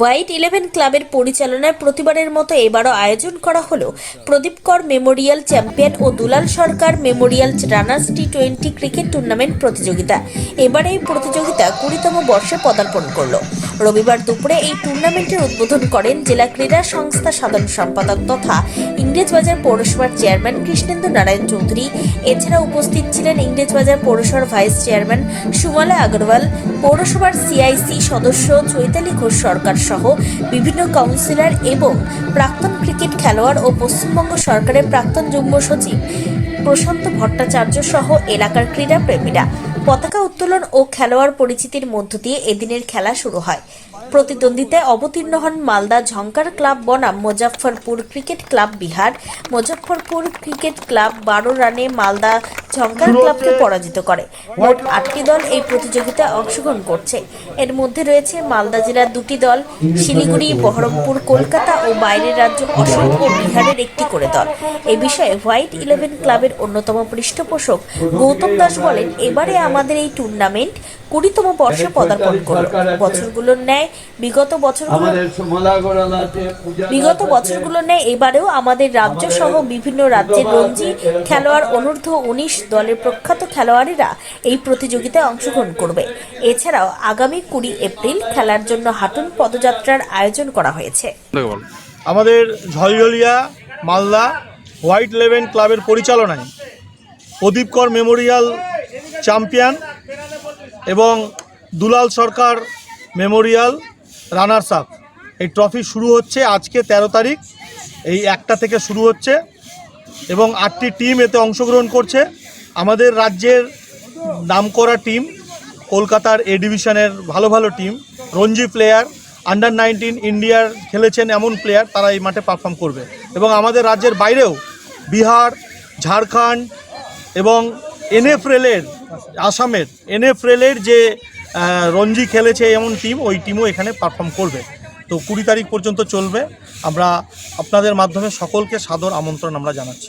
White elephant ক্লাবের পরিচালনায় প্রতিবারের মতো এবারও আয়োজন করা হলো প্রদীপ কর মেমোরিয়াল চ্যাম্পিয়ন ও Dulal Sarkar memorial runners T twenty cricket tournament প্রতিযোগিতা। এবার এই প্রতিযোগিতা কুড়িতম বর্ষে পদার্পণ করল। রবিবার দুপুরে এই টুর্নামেন্টের উদ্বোধন করেন জেলা ক্রীড়া সংস্থা সাধারণ সম্পাদক তথা ইংরেজবাজার পৌরসভার চেয়ারম্যান কৃষ্ণেন্দু নারায়ণ চৌধুরী, এছাড়া উপস্থিত ছিলেন ইংরেজবাজার পৌরসভার ভাইস চেয়ারম্যান সুমালা আগরওয়াল, পৌরসভার সিআইসি সদস্য চৈতালি ঘোষ সরকার সহ বিভিন্ন কাউন্সিলর এবং প্রাক্তন ক্রিকেট খেলোয়াড় ও পশ্চিমবঙ্গ সরকারের প্রাক্তন যুগ্ম সচিব প্রশান্ত ভট্টাচার্য সহ এলাকার ক্রীড়া প্রেমীরা পতাকা উত্তোলন ও খেলোয়াড় পরিচিতির মধ্য দিয়ে এদিনের খেলা শুরু হয়। প্রতিদ্বন্দ্বিতায় অবতীর্ণ হন মালদা ঝঙ্কার ক্লাব বনাম, Muzaffarpur cricket club Bihar, Muzaffarpur cricket club বারো রানে মালদা ঝঙ্কার ক্লাবকে পরাজিত করে। মোট আটটি দল এই প্রতিযোগিতায় অংশগ্রহণ করছে। এর মধ্যে রয়েছে মালদা জেলার দুটি দল শিলিগুড়ি বহরমপুর কলকাতা ও বাইরের রাজ্য অসম ও বিহারের একটি করে দল। এ বিষয়ে হোয়াইট ইলেভেন ক্লাবের অন্যতম পৃষ্ঠপোষক গৌতম দাস বলেন এবারে আমাদের এই টুর্নামেন্ট কুড়িতম বর্ষে পদার্পণ করল। বছরগুলোর ন্যায় বিগত বছরগুলো বিগত বছরগুলোর ন্যায় এবারেও আমাদের রাজ্য সহ বিভিন্ন রাজ্যের রঞ্জি খেলোয়াড় অনূর্ধ্ব উনিশ দলের প্রখ্যাত খেলোয়াড়েরা এই প্রতিযোগিতায় অংশগ্রহণ করবে। এছাড়াও আগামী কুড়ি এপ্রিল খেলার জন্য হাটুন পদযাত্রার আয়োজন করা হয়েছে। আমাদের ঝলঝলিয়া মালদা হোয়াইট লেভেন ক্লাবের পরিচালনায় প্রদীপ কর মেমোরিয়াল চ্যাম্পিয়ন এবং Dulal Sarkar memorial runners up এই ট্রফি শুরু হচ্ছে আজকে ১৩ তারিখ। এই একটা থেকে শুরু হচ্ছে এবং আটটি টিম এতে অংশগ্রহণ করছে। আমাদের রাজ্যের নামকরা টিম কলকাতার এ ডিভিশনের ভালো ভালো team, Ranji player under nineteen ইন্ডিয়ার খেলেছেন এমন প্লেয়ার, তারা এই মাঠে পারফর্ম করবে। এবং আমাদের রাজ্যের বাইরেও বিহার, ঝাড়খণ্ড এবং এনএফ রেলের আসামের এনএফ রেলের যে রঞ্জি খেলেছে এমন টিম ওই টিমও এখানে পারফর্ম করবে। তো কুড়ি তারিখ পর্যন্ত চলবে। আমরা আপনাদের মাধ্যমে সকলকে সাদর আমন্ত্রণ আমরা জানাচ্ছি।